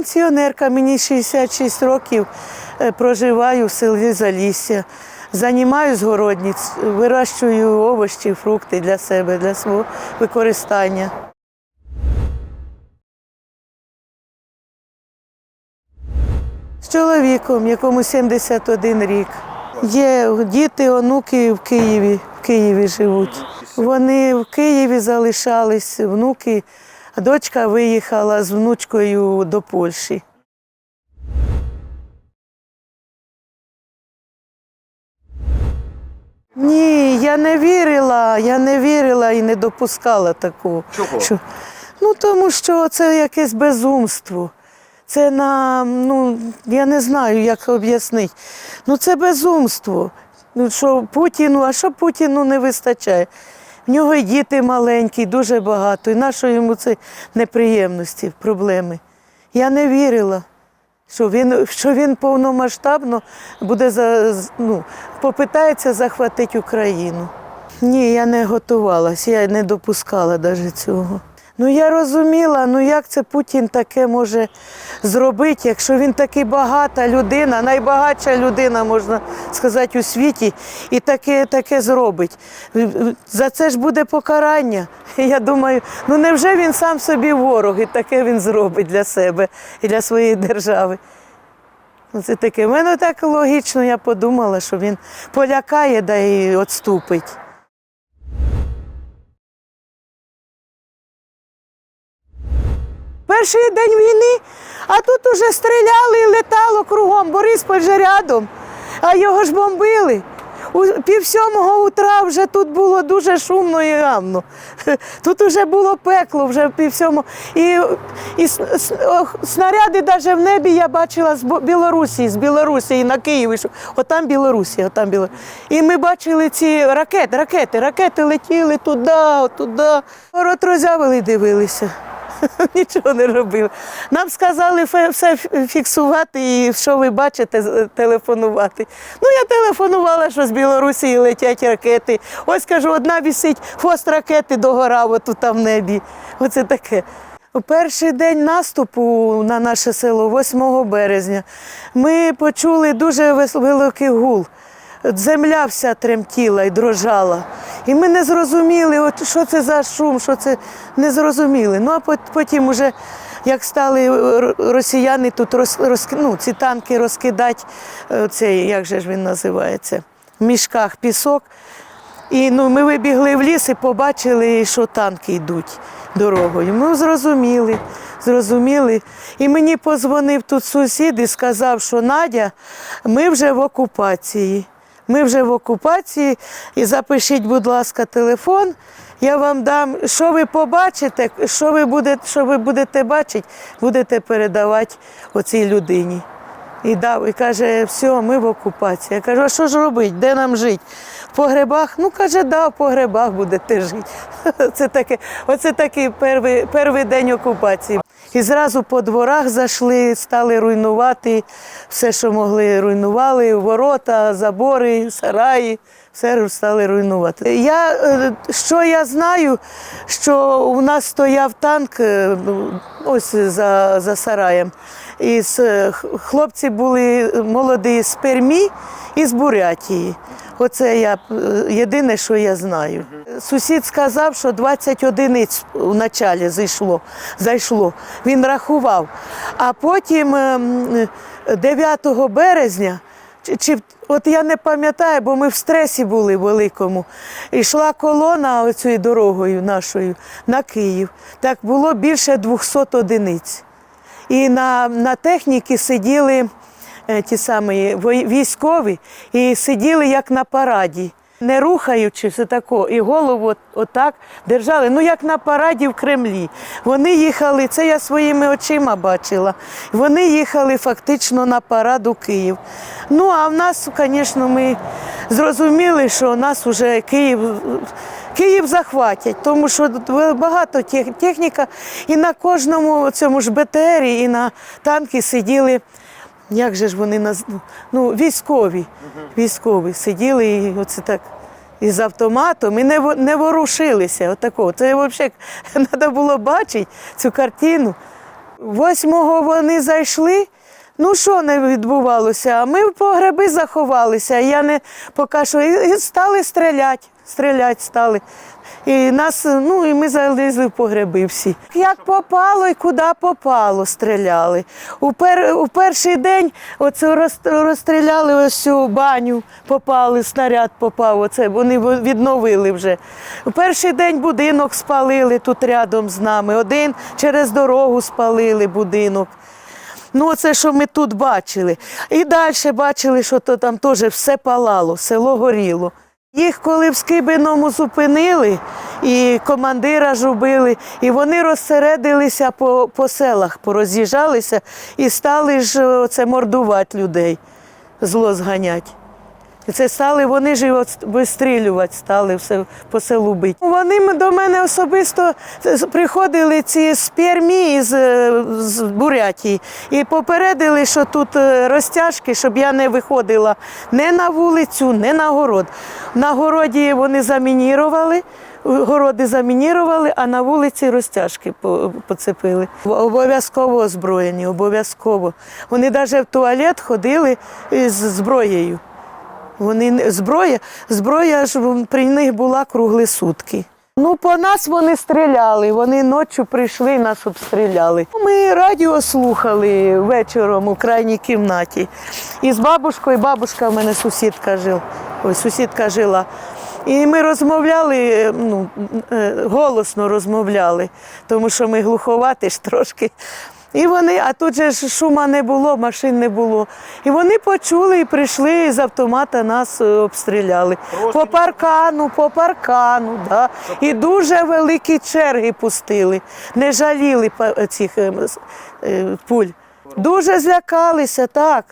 Пенсіонерка, мені 66 років, е, проживаю в селі Залісся. Займаюсь городництвом, вирощую овочі, фрукти для себе, для свого використання. З чоловіком, якому 71 рік. Є діти, онуки в Києві, в Києві живуть. Вони в Києві залишались, внуки, дочка виїхала з внучкою до Польщі. Ні, я не вірила, я не вірила і не допускала такого. Чого? Що, ну тому що це якесь безумство. Це на, ну, я не знаю, як об'яснити. Ну це безумство. Ну що Путіну, а що Путіну не вистачає? В нього і діти маленькі, дуже багато. І на що йому це неприємності, проблеми? Я не вірила, що він, що він повномасштабно буде за, ну, попитається захватити Україну. Ні, я не готувалася, я не допускала навіть цього. Ну я розуміла, ну як це Путін таке може зробити, якщо він такий багата людина, найбагатша людина, можна сказати, у світі, і таке, таке зробить. За це ж буде покарання. Я думаю, ну невже він сам собі ворог і таке він зробить для себе і для своєї держави? Ну, Це таке. В мене так логічно, я подумала, що він полякає да і відступить. Перший день війни, а тут уже стріляли і летало кругом. Борисполь же рядом, а його ж бомбили. У пів сьомого утра вже тут було дуже шумно і гамно. Тут вже було пекло, вже пів сьомого. І, і снаряди навіть в небі я бачила з Білорусі, з Білорусі на Києві. що- Отам Білорусі, отам Білорусі. І ми бачили ці ракети, ракети, ракети летіли туди, туди. Рот роззявили і дивилися. Нічого не робили. Нам сказали все фіксувати і що ви бачите, телефонувати. Ну, я телефонувала, що з Білорусі летять ракети. Ось кажу, одна вісить, хвост ракети догорав отут там в небі. Оце таке. У перший день наступу на наше село, 8 березня, ми почули дуже великий гул. Земля вся тремтіла і дрожала. І ми не зрозуміли, от що це за шум, що це не зрозуміли. Ну а потім, уже, як стали росіяни тут роз, роз, ну, ці танки розкидати, е, цей, як же ж він називається, в мішках пісок. І ну, ми вибігли в ліс і побачили, що танки йдуть дорогою. Ми зрозуміли, зрозуміли. І мені позвонив тут сусід і сказав, що Надя, ми вже в окупації. Ми вже в окупації. І запишіть, будь ласка, телефон. Я вам дам, що ви побачите, що ви будете, що ви будете бачити, будете передавати оцій людині. І дав, і каже, все, ми в окупації. Я кажу, а що ж робити, де нам жити? В погребах? Ну, каже, да, в погребах будете жити. Це таке, оце такий перший, день окупації. І зразу по дворах зайшли, стали руйнувати все, що могли, руйнували, ворота, забори, сараї, все стали руйнувати. Я, е, що я знаю, що у нас стояв танк е, ну, ось за, за сараєм. І е, хлопці були молоді з Пермі і з Бурятії. Оце я єдине, що я знаю. Сусід сказав, що 20 одиниць в началі зайшло. зайшло. Він рахував. А потім ем, 9 березня. Чи, от я не пам'ятаю, бо ми в стресі були великому. Йшла колона оцією дорогою нашою на Київ. Так було більше 200 одиниць. І на, на техніці сиділи е, ті самі військові і сиділи як на параді, не рухаючись отако, і голову от- отак держали, ну як на параді в Кремлі. Вони їхали, це я своїми очима бачила. Вони їхали фактично на парад у Київ. Ну а в нас, звісно, ми зрозуміли, що нас вже Київ. Київ захватять, тому що багато техніка, і на кожному цьому ж БТРі, і на танки сиділи. Як же ж вони наз... ну, військові, військові сиділи і оце так із автоматом і не, не ворушилися. Отако. Це взагалі треба було бачити цю картину. Восьмого вони зайшли. Ну, що не відбувалося? А ми в погреби заховалися. Я не поки що і і стали стріляти. Стріляти стали. І нас, ну і ми залізли в погреби всі. Як попало і куди попало, стріляли. У, пер, у перший день оце розстріляли ось цю баню, попали, снаряд попав. Оце вони відновили вже. У перший день будинок спалили тут рядом з нами. Один через дорогу спалили будинок. Ну, це, що ми тут бачили. І далі бачили, що то там теж все палало, село горіло. Їх коли в Скибиному зупинили, і командира ж убили, і вони розсередилися по, по селах, пороз'їжджалися і стали ж це мордувати людей, зло зганять. І це стали, вони ж вистрілювати стали все по селу бити. Вони до мене особисто приходили ці з Пермі, з, е, з Бурятії, і попередили, що тут е, розтяжки, щоб я не виходила не на вулицю, не на город. На городі вони замінірували. Городи замінірували, а на вулиці розтяжки поцепили. Обов'язково озброєні, обов'язково. Вони навіть в туалет ходили з зброєю. Вони зброя, зброя ж при них була кругли сутки. Ну, по нас вони стріляли, вони ночі прийшли, нас обстріляли. Ми радіо слухали вечором у крайній кімнаті. І з бабушкою, бабушка в мене сусідка жила. Ой, сусідка жила. І ми розмовляли, ну, е, голосно розмовляли, тому що ми глуховаті ж трошки. І вони, а тут же ж шума не було, машин не було. І вони почули і прийшли і з автомата нас е, обстріляли. По паркану, по паркану, да. І дуже великі черги пустили. Не жаліли цих е, с- е, пуль. Дуже злякалися, так.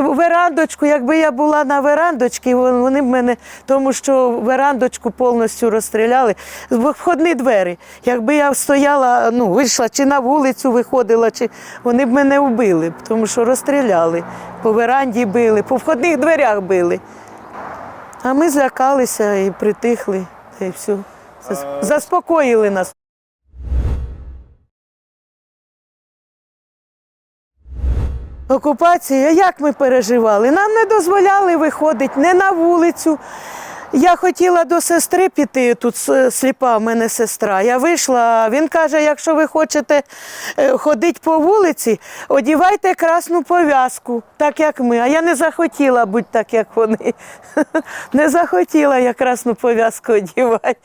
Верандочку, якби я була на верандочці, вони б мене, тому що верандочку повністю розстріляли. Входні двері. Якби я стояла, ну, вийшла чи на вулицю виходила, чи вони б мене вбили, тому що розстріляли. По веранді били, по входних дверях били. А ми злякалися і притихли, та й все. Заспокоїли нас. Окупація, як ми переживали? Нам не дозволяли виходити не на вулицю. Я хотіла до сестри піти, тут сліпа в мене сестра. Я вийшла, він каже, якщо ви хочете е, ходити по вулиці, одівайте красну пов'язку, так як ми. А я не захотіла бути так, як вони. Не захотіла я красну пов'язку одівати.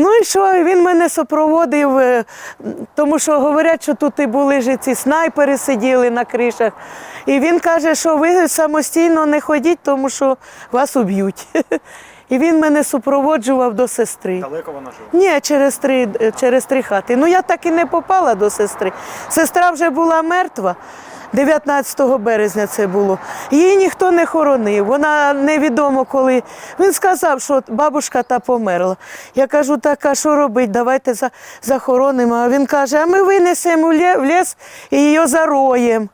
Ну і що, він мене супроводив, е, тому що говорять, що тут і були ж ці снайпери сиділи на кришах. І він каже, що ви самостійно не ходіть, тому що вас уб'ють. І він мене супроводжував до сестри. Далеко вона жила? Ні, через три, через три хати. Ну я так і не попала до сестри. Сестра вже була мертва. 19 березня це було. Її ніхто не хоронив. Вона невідомо коли. Він сказав, що бабушка та померла. Я кажу, так, а що робити? Давайте захоронимо. А він каже, а ми винесемо в ліс і її зароємо.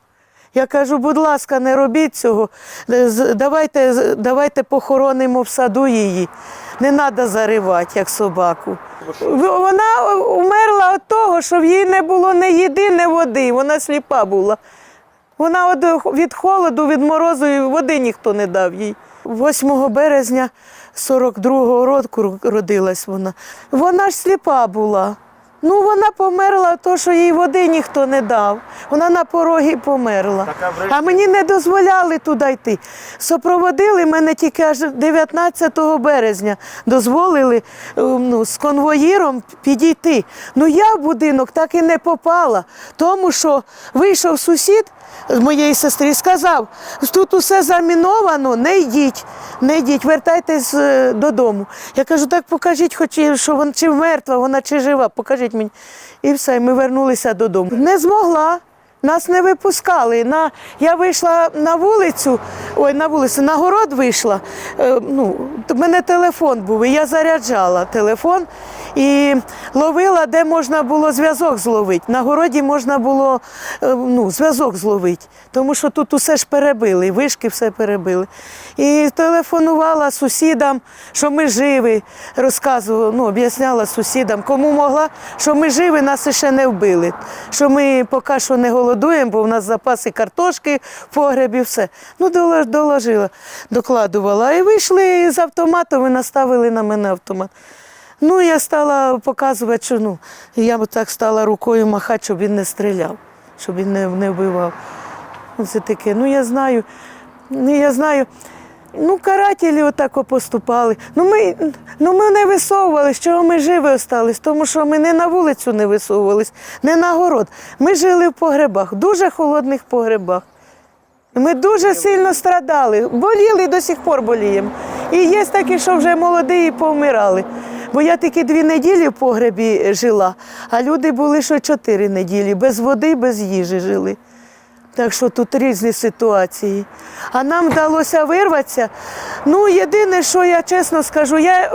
Я кажу, будь ласка, не робіть цього. Давайте, давайте похоронимо в саду її. Не треба заривати, як собаку. Вона умерла від того, що в її не було ні їди, ні води. Вона сліпа була. Вона од- від холоду, від морозу і води ніхто не дав їй. 8 березня 42-го року родилась вона. Вона ж сліпа була. Ну, вона померла, то, що їй води ніхто не дав. Вона на порогі померла. А мені не дозволяли туди йти. Сопроводили мене тільки аж 19 березня. Дозволили е, ну, з конвоїром підійти. Ну я в будинок так і не попала, тому що вийшов сусід моєї сестри сказав, тут усе заміновано, не йдіть, не йдіть, вертайтесь е, додому. Я кажу, так покажіть, хоч що вона чи мертва, вона чи жива, покажіть мені. І все, ми вернулися додому. Не змогла. Нас не випускали. На, я вийшла на вулицю, ой, на вулицю, на город вийшла. Е, ну, в мене телефон був, і я заряджала телефон і ловила, де можна було зв'язок зловити. На городі можна було е, ну, зв'язок зловити, тому що тут усе ж перебили, вишки все перебили. І телефонувала сусідам, що ми живі, розказувала, ну, об'ясняла сусідам, кому могла, що ми живі, нас ще не вбили. Що ми поки що не голодуємо, бо в нас запаси картошки в погребі, все. Ну, доложила, докладувала. І вийшли з автоматом і наставили на мене автомат. Ну, я стала показувати, що ну, я так стала рукою махати, щоб він не стріляв, щоб він не, не вбивав. Це таке. Ну, я знаю, ну, я знаю. Ну, карателі отак поступали. Ну ми, ну, ми не висовувались, чого ми живі остались, тому що ми не на вулицю не висовувались, не на город. Ми жили в погребах, дуже холодних погребах. Ми дуже сильно страдали, боліли і до сих пор боліємо. І є такі, що вже молоді і повмирали. Бо я тільки дві неділі в погребі жила, а люди були що чотири неділі, без води, без їжі жили. Так що тут різні ситуації. А нам вдалося вирватися. Ну, єдине, що я чесно скажу, я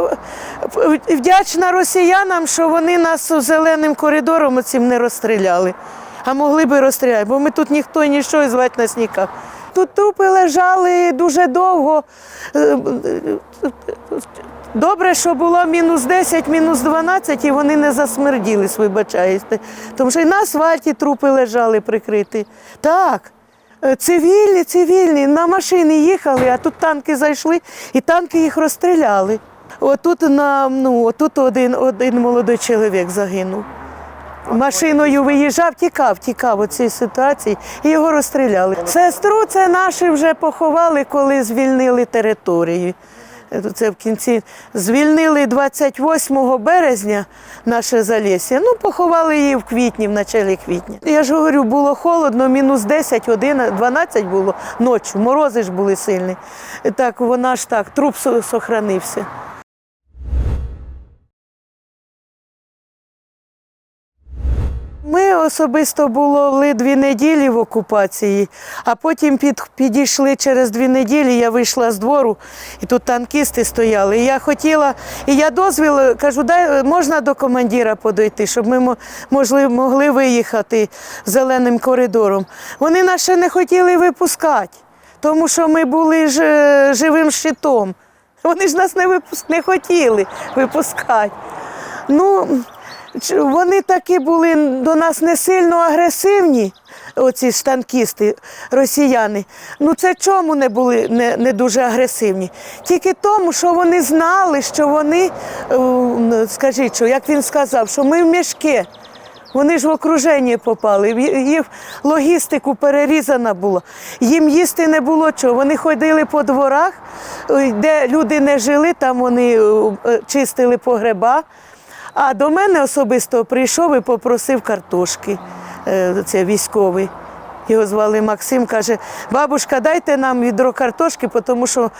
е, вдячна росіянам, що вони нас зеленим коридором цим не розстріляли. А могли би розстріляти, бо ми тут ніхто і нічого звати нас ніяк. Тут трупи лежали дуже довго. Добре, що було мінус 10, мінус 12, і вони не засмерділись, вибачаюся. Тому що і на асфальті трупи лежали прикриті. Так, е, цивільні, цивільні, на машині їхали, а тут танки зайшли, і танки їх розстріляли. Отут, на, ну, отут один, один молодий чоловік загинув. Машиною виїжджав, тікав, тікав у цій ситуації, і його розстріляли. Сестру це наші вже поховали, коли звільнили територію. Це в кінці звільнили 28 березня наше Залісся. Ну, поховали її в квітні, в началі квітня. Я ж говорю, було холодно, мінус 10, 11, 12 було ночі, морози ж були сильні. Так, вона ж так, труп сохранився. Ми особисто були дві неділі в окупації, а потім під, підійшли через дві неділі. Я вийшла з двору, і тут танкісти стояли. І я хотіла, і я дозвіл кажу, дай можна до командира подойти, щоб ми можли, могли виїхати зеленим коридором. Вони нас ще не хотіли випускати, тому що ми були ж е, живим щитом. Вони ж нас не випуск не хотіли випускати. Ну, вони такі були до нас не сильно агресивні, оці ж танкісти, росіяни. Ну це чому не були не, не дуже агресивні? Тільки тому, що вони знали, що вони, е, скажіть, що, як він сказав, що ми в мішки. Вони ж в окруження попали, їх логістику перерізана була. Їм їсти не було чого. Вони ходили по дворах, е, де люди не жили, там вони е, чистили погреба. А до мене особисто прийшов і попросив картошки. Е, Це військовий. Його звали Максим, каже, бабушка, дайте нам відро картошки, тому що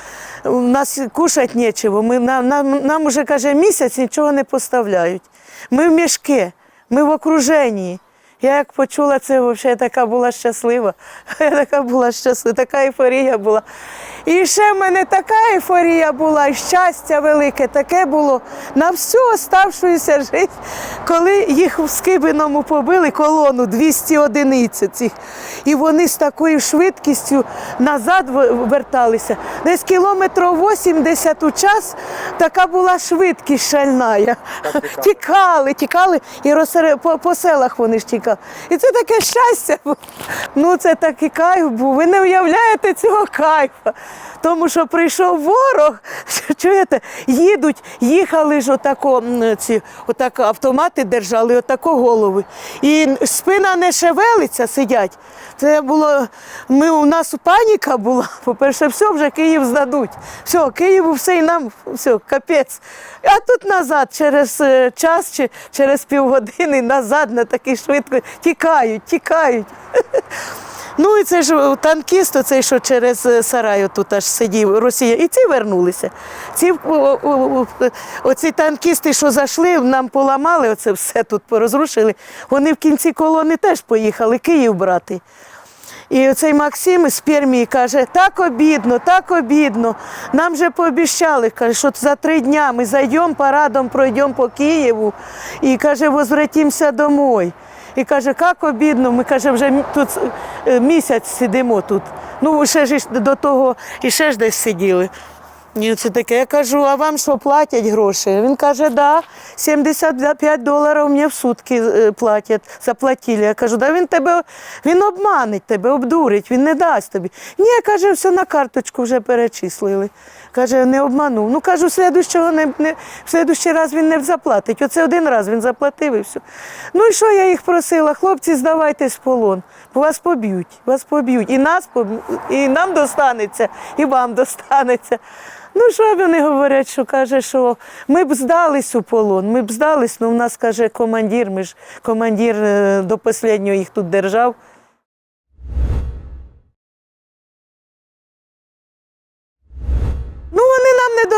у нас кушати нічого. Ми, нам, нам, нам уже, каже, місяць нічого не поставляють. Ми в мішки, ми в окруженні. Я як почула це, взагалі така була щаслива. Я така була щаслива, така ейфорія була. І ще в мене така ейфорія була, і щастя велике таке було на всю оставшуюся життя, коли їх в Скибиному побили колону 200 одиниць цих. І вони з такою швидкістю назад верталися. Десь кілометрів 80 у час така була швидкість шальна. Тікали, тікали, і розсере- по, по селах вони ж тікали. І це таке щастя. було. Ну, це такий кайф був. Ви не уявляєте цього кайфа. Тому що прийшов ворог, чуєте, їдуть, їхали ж отако, ці, отак автомати держали, отако голови. І спина не шевелиться, сидять. Це було, ми, у нас паніка була. По-перше, все, вже Київ здадуть. Все, Києву все і нам все, капець. А тут назад, через е, час чи через півгодини назад на такій швидко тікають, тікають. Ну і це ж танкіст, оцей, що через е, сарай тут аж сидів, Росія. І ці вернулися. Ці, оці танкісти, що зайшли, нам поламали оце все тут порозрушили. Вони в кінці колони теж поїхали Київ брати. І оцей Максим з Пермії каже, так обідно, так обідно. Нам же пообіцяли, каже, що за три дня ми зайдемо парадом, пройдемо по Києву і каже, возвратимося домой. І каже, як обідно, ми каже, вже тут е, місяць сидимо тут. Ну, ще ж до того і ще ж десь сиділи. І це таке. Я кажу, а вам що платять гроші? Він каже, да, 75 доларів мені в сутки е, платять, заплатили. Я кажу, да він тебе він обманить тебе, обдурить, він не дасть тобі. Ні, каже, все на карточку вже перечислили. Каже, не обманув. Ну кажу, слідущого не, не в слідущий раз він не заплатить. Оце один раз він заплатив і все. Ну і що я їх просила? Хлопці, здавайтесь в полон, вас поб'ють, вас поб'ють. І нас поб'ють, і нам достанеться, і вам достанеться. Ну, що вони говорять, що каже, що ми б здались у полон, ми б здались, але в нас каже командир, ми ж командир е, до останнього їх тут держав.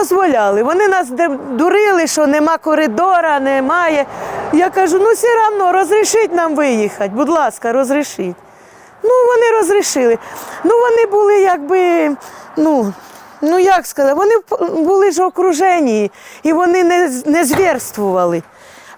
Дозволяли. Вони нас дурили, що нема коридора, немає. Я кажу, ну все одно розрішіть нам виїхати, будь ласка, розрішіть. Ну, вони розрішили. Ну, вони були якби, ну, ну як сказати, вони були ж окружені, і вони не, не звірствували.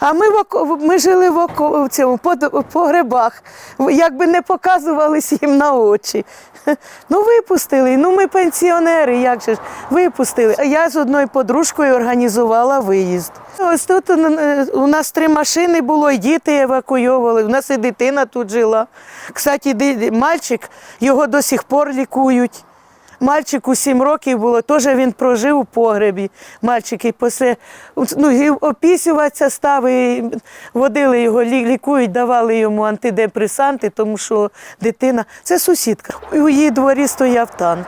А ми, в ми жили в, в цьому под- погребах, в- якби не показувались їм на очі. Ну, випустили. Ну, ми пенсіонери, як же ж, випустили. Я з одною подружкою організувала виїзд. Ось тут е, у нас три машини було, і діти евакуйовували. У нас і дитина тут жила. Кстати, мальчик, його до сих пор лікують. Мальчику 7 років було, теж він прожив у погребі. Мальчик і посе, ну, і опісюватися став, і водили його, лікують, давали йому антидепресанти, тому що дитина. Це сусідка. У її дворі стояв танк.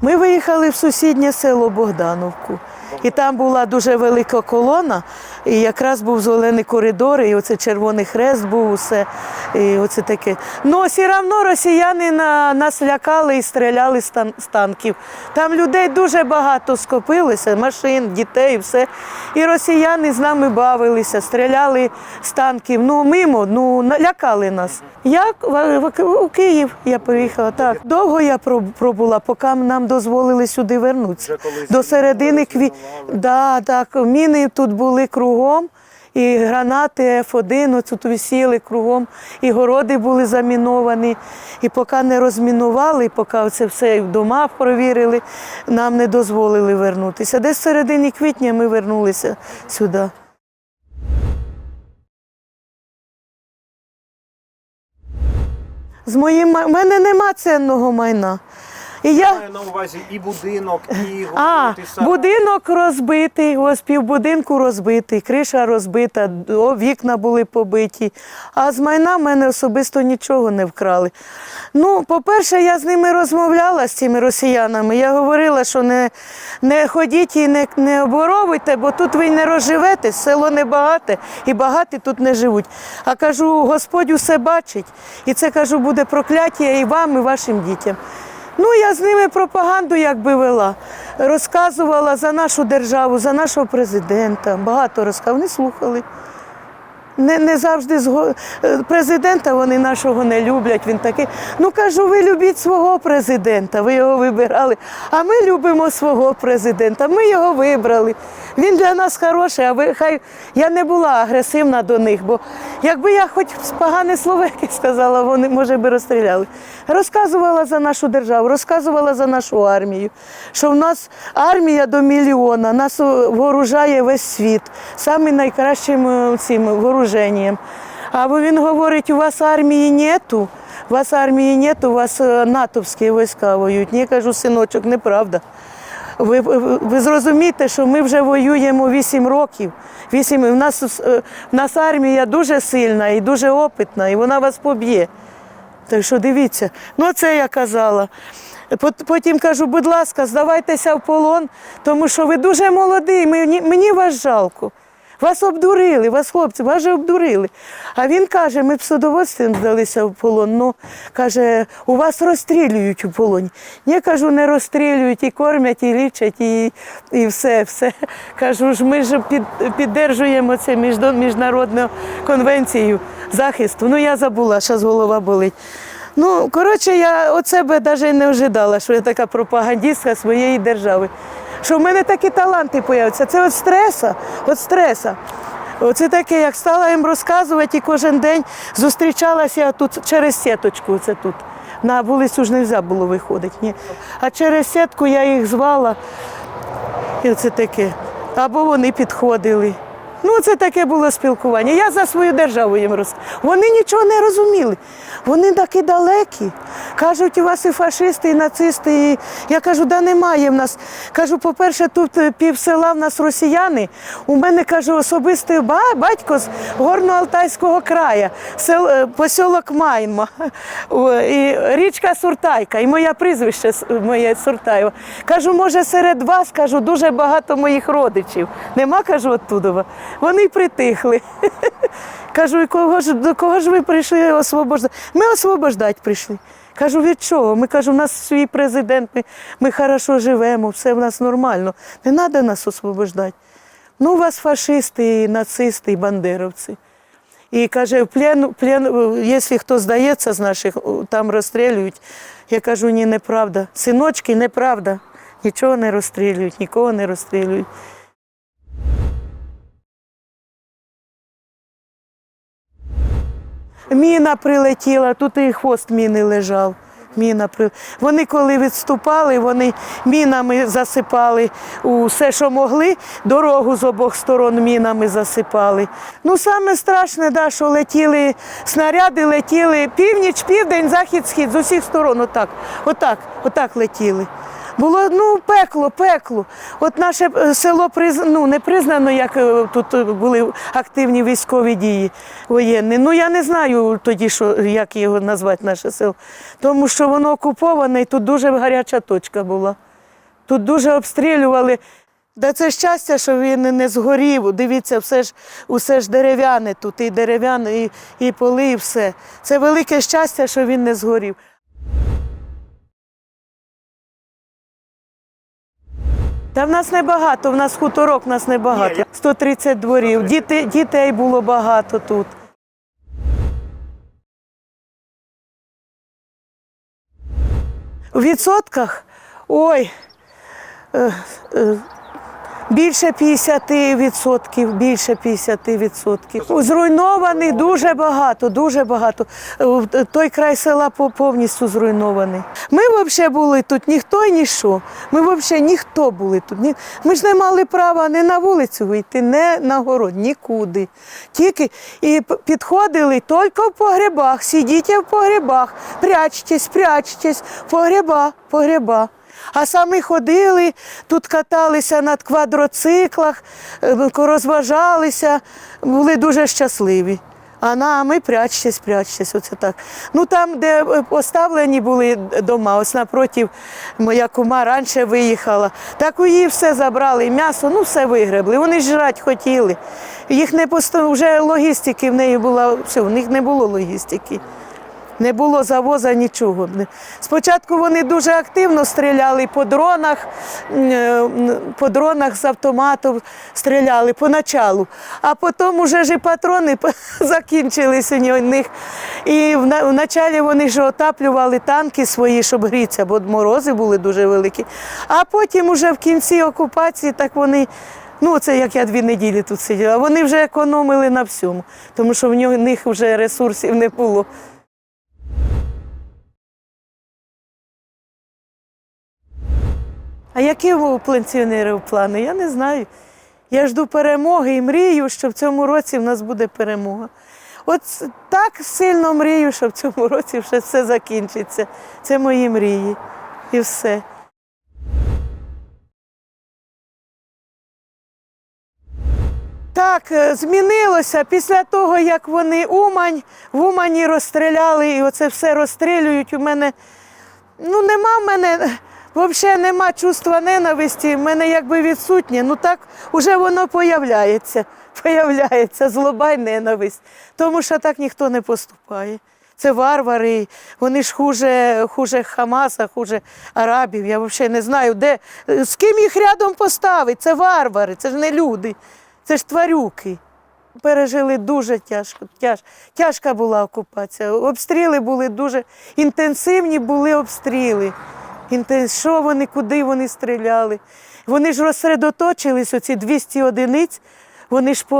Ми виїхали в сусіднє село Богдановку. І там була дуже велика колона, і якраз був зелений коридор, і оце червоний хрест був усе. І оце таке. Ну, все одно росіяни на, нас лякали і стріляли з, тан- з танків. Там людей дуже багато скопилося, машин, дітей, все. І росіяни з нами бавилися, стріляли з танків. Ну, мимо, ну, лякали нас. Я в, в, у Київ я поїхала. Так. Довго я пробула, поки нам дозволили сюди вернутися. До середини кві... да, так, міни тут були кругом. І гранати F1 тут висіли кругом, і городи були заміновані. І поки не розмінували, поки це все в домах провірили, нам не дозволили вернутися. Десь в середині квітня ми вернулися сюди. З моїм в мене нема цінного майна. І я... Маю на увазі і будинок, і А, і будинок розбитий, ось півбудинку розбитий, криша розбита, вікна були побиті. А з майна в мене особисто нічого не вкрали. Ну, по-перше, я з ними розмовляла з цими росіянами. Я говорила, що не, не ходіть і не, не оборовуйте, бо тут ви не розживете, село не багате і багаті тут не живуть. А кажу, Господь усе бачить. І це кажу, буде прокляття і вам, і вашим дітям. Ну, я з ними пропаганду якби вела. Розказувала за нашу державу, за нашого президента. Багато розказувала, вони слухали. Не, не завжди зго... е, президента вони нашого не люблять. Він такий. Ну кажу, ви любіть свого президента, ви його вибирали. А ми любимо свого президента. Ми його вибрали. Він для нас хороший, а ви хай я не була агресивна до них, бо якби я хоч погане слово якесь сказала, вони може би розстріляли. Розказувала за нашу державу, розказувала за нашу армію, що в нас армія до мільйона, нас вооружає весь світ, саме найкращим цим вооруженням. А бо він говорить, у вас армії нету, у вас армії нету, у вас е, натовські війська воюють. Ні, кажу, синочок, неправда. Ви, ви, зрозумієте, що ми вже воюємо 8 років. 8, в, нас, е, в нас армія дуже сильна і дуже опитна, і вона вас поб'є. Так що дивіться, ну це я казала. Потім кажу, будь ласка, здавайтеся в полон, тому що ви дуже молодий, мені, мені вас жалко. Вас обдурили, вас хлопці, вас же обдурили. А він каже, ми б з удовольствием здалися в полон. Ну, каже, у вас розстрілюють у полоні. Ні, кажу, не розстрілюють, і кормять, і лічать, і, і все, все. Кажу ж, ми ж під, піддержуємо це міжнародну конвенцію захисту. Ну, я забула, зараз голова болить. Ну, коротше, я от себе навіть не ожидала, що я така пропагандистка своєї держави. Що в мене такі таланти появляться. Це від стреса, від стреса. Оце таке, як стала їм розказувати, і кожен день зустрічалася тут через сіточку. Це тут. На вулицю ж не можна було виходити. Ні. А через сітку я їх звала. І це таке. Або вони підходили. Ну, це таке було спілкування. Я за свою державу їм розказую. Вони нічого не розуміли. Вони такі далекі. Кажуть, у вас і фашисти, і нацисти. І... Я кажу, да немає в нас. Кажу, по-перше, тут е, пів села в нас росіяни. У мене кажу, особистий ба- батько з Горно-Алтайського краю, сел, е, посілок Майнма, і річка Суртайка, і моє прізвище моє Суртаєва. Кажу, може, серед вас кажу, дуже багато моїх родичів. Нема, кажу, оттуда. Вони й притихли. Кажу, кого ж, до кого ж ви прийшли освобождати? Ми освобождати прийшли. Кажу, від чого? Ми кажу, у нас свій президент, ми, ми хорошо живемо, все в нас нормально. Не треба нас освобождати. Ну, у вас фашисти, і нацисти, і бандеровці. І каже, плен, плен, якщо хто здається з наших, там розстрілюють. Я кажу, ні, неправда. Синочки, неправда. Нічого не розстрілюють, нікого не розстрілюють. Міна прилетіла, тут і хвост міни лежав. Міна при... Вони коли відступали, вони мінами засипали усе, що могли, дорогу з обох сторон мінами засипали. Ну, саме страшне, да, що летіли снаряди, летіли північ, південь, захід, схід, з усіх сторон, отак, отак, отак летіли. Було ну пекло, пекло. От наше е, село приз... ну, не признано, як е, тут е, були активні військові дії воєнні. Ну я не знаю тоді, що як його назвати наше село. Тому що воно окуповане і тут дуже гаряча точка була. Тут дуже обстрілювали. Да це щастя, що він не згорів. Дивіться, все ж усе ж дерев'яне тут, і дерев'яне, і, і поли, і все. Це велике щастя, що він не згорів. Та в нас небагато, в нас хуторок, в нас небагато. 130 дворів. Діти, дітей було багато тут. У відсотках, ой, е, е, більше 50%, більше 50%. Зруйнованих дуже багато, дуже багато. Е, Той край села по- повністю зруйнований. Ми взагалі були тут ніхто і ніщо. Ми взагалі ніхто були тут. Ми ж не мали права не на вулицю вийти, не на город, нікуди. Тільки і підходили тільки в погребах. Сидіть в погребах, прячтесь, прячтесь, погреба, погреба. А самі ходили, тут каталися на квадроциклах, е, розважалися, були дуже щасливі. А на, а ми прячтесь, прячтесь, оце так. Ну там, де е, поставлені були дома, ось напротив, моя кума раніше виїхала, так у її все забрали, м'ясо, ну все вигребли. Вони жрати хотіли. Їх не посто... вже логістики в неї була, все, в них не було логістики. Не було завоза нічого. Спочатку вони дуже активно стріляли по дронах, е, по дронах з автоматів стріляли поначалу. А потім вже ж і патрони закінчилися у них. І вна- вначалі вони ж отаплювали танки свої, щоб грітися, бо морози були дуже великі. А потім уже в кінці окупації так вони. Ну, це як я дві неділі тут сиділа. Вони вже економили на всьому, тому що в них вже ресурсів не було. А які у пенсіонерів плани? Я не знаю. Я жду перемоги і мрію, що в цьому році в нас буде перемога. От так сильно мрію, що в цьому році вже все закінчиться. Це мої мрії. І все. Так, е, змінилося після того, як вони Умань, в Умані розстріляли і оце все розстрілюють. У мене ну нема в мене взагалі нема чувства ненависті, в мене якби відсутнє. Ну так уже воно появляється. появляється злоба й ненависть. Тому що так ніхто не поступає. Це варвари, вони ж хуже, хуже Хамаса, хуже арабів. Я взагалі не знаю, де, з ким їх рядом поставити. Це варвари, це ж не люди, це ж тварюки. Пережили дуже тяжко. Тяж, тяжка була окупація. Обстріли були дуже інтенсивні були обстріли. Що вони, куди вони стріляли? Вони ж розсередоточились, оці 200 одиниць, вони ж по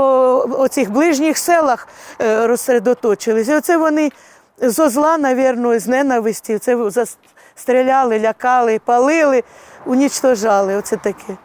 оцих ближніх селах е, розсередоточились. І оце вони зо зла, навірно, з ненависті, це застріляли, лякали, палили, унічтожали. Оце таке.